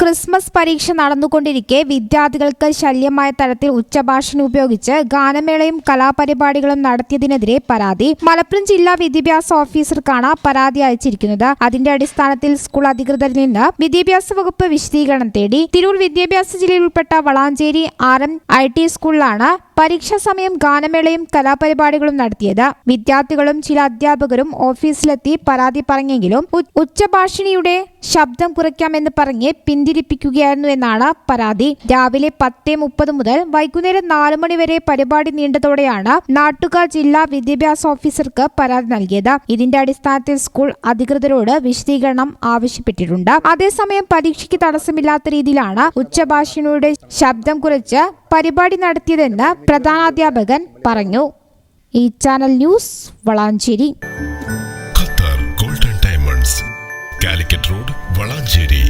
Christmas പരീക്ഷ നടന്നുകൊണ്ടിരിക്കെ. വിദ്യാർത്ഥികൾക്ക് ശല്യമായ തരത്തിൽ ഉച്ചഭാഷണം ഉപയോഗിച്ച് ഗാനമേളയും കലാപരിപാടികളും നടത്തിയതിനെതിരെ പരാതി. മലപ്പുറം ജില്ലാ വിദ്യാഭ്യാസ ഓഫീസർക്കാണ് പരാതി അയച്ചിരിക്കുന്നത്. അതിന്റെ അടിസ്ഥാനത്തിൽ സ്കൂൾ അധികൃതരിൽ നിന്ന് വിദ്യാഭ്യാസ വകുപ്പ് വിശദീകരണം തേടി തിരൂർ വിദ്യാഭ്യാസ ജില്ലയിൽ ഉൾപ്പെട്ട Valanchery R M I T സ്കൂളിലാണ് പരീക്ഷാ സമയം ഗാനമേളയും കലാപരിപാടികളും നടത്തിയത്. വിദ്യാർത്ഥികളും ചില അധ്യാപകരും ഓഫീസിലെത്തി പരാതി പറഞ്ഞെങ്കിലും ഉച്ചഭാഷിണിയുടെ ശബ്ദം കുറയ്ക്കാമെന്ന് പറഞ്ഞ് പിന്തിരിപ്പിക്കുകയായിരുന്നു എന്നാണ് പരാതി. രാവിലെ പത്ത് മുപ്പത് മുതൽ വൈകുന്നേരം നാല് മണിവരെ പരിപാടി നീണ്ടതോടെയാണ് നാട്ടുകാർ ജില്ലാ വിദ്യാഭ്യാസ ഓഫീസർക്ക് പരാതി നൽകിയത്. ഇതിന്റെ അടിസ്ഥാനത്തിൽ സ്കൂൾ അധികൃതരോട് വിശദീകരണം ആവശ്യപ്പെട്ടിട്ടുണ്ട്. അതേസമയം പരീക്ഷയ്ക്ക് തടസ്സമില്ലാത്ത രീതിയിലാണ് ഉച്ചഭാഷിണിയുടെ ശബ്ദം കുറച്ച് പരിപാടി നടത്തിയതെന്ന് പ്രധാനാധ്യാപകൻ പറഞ്ഞു. ഈ channel news Valanchery. Qatar golden diamonds Calicut road Valanchery.